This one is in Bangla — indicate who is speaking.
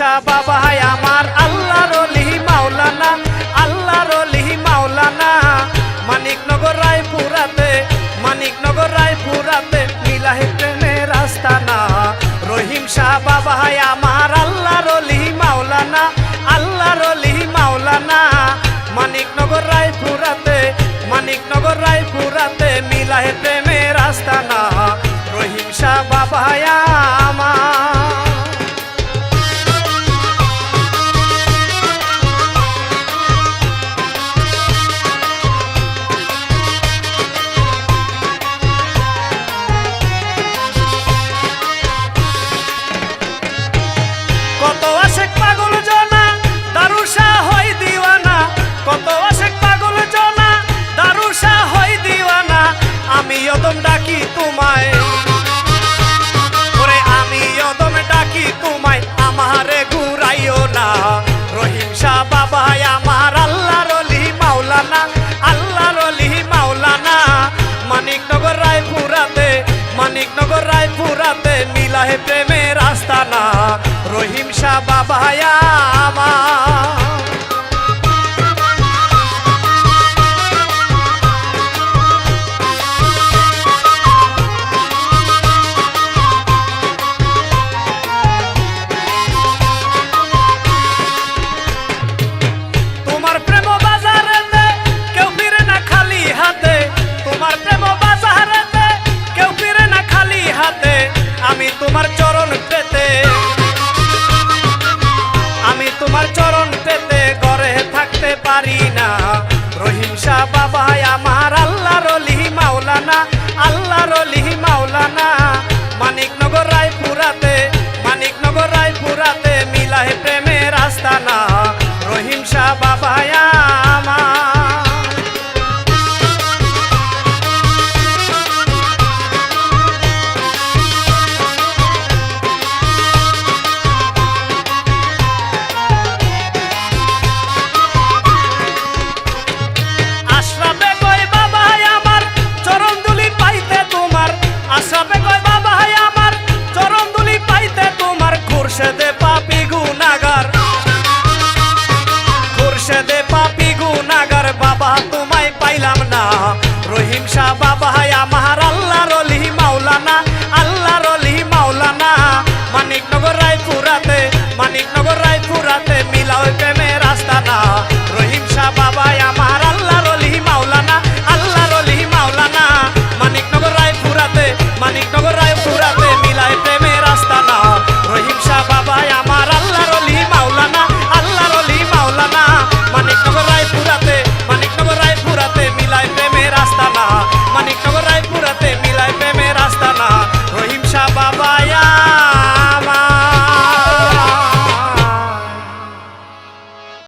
Speaker 1: বাবাই আমার আল্লাহ রলি মাওলানা আল্লাহ রলি মাওলানা। মানিকনগর রায়পুরাতে মানিকনগর রায়পুরাতে মিলাহে প্রেমের আস্তানা। রহিম শাহ বাবাই আমার আল্লাহর রলি মাওলানা আল্লাহ রলি মাওলানা। মানিকনগর রায়পুরাতে মানিকনগর রায়পুরাতে মিলাহে প্রেমের আস্তানা। রহিম শাহ বাবাই রায়পুরাতে মিলাহে প্রেমের আস্তানা। পারি না। রহিম শাহ বাবাই আমার আল্লাহ রলি মাওলানা আল্লাহ রলি মাওলানা। মানিকনগর রায়পুরাতে মানিকনগর রায়পুরাতে মিলাহে প্রেমের আস্তানা। রহিম শাহ বাবাই রহিম শাহ বাবা আমার আল্লাহ রলি মাওলানা আল্লাহ রলি মাওলানা মানিকনগর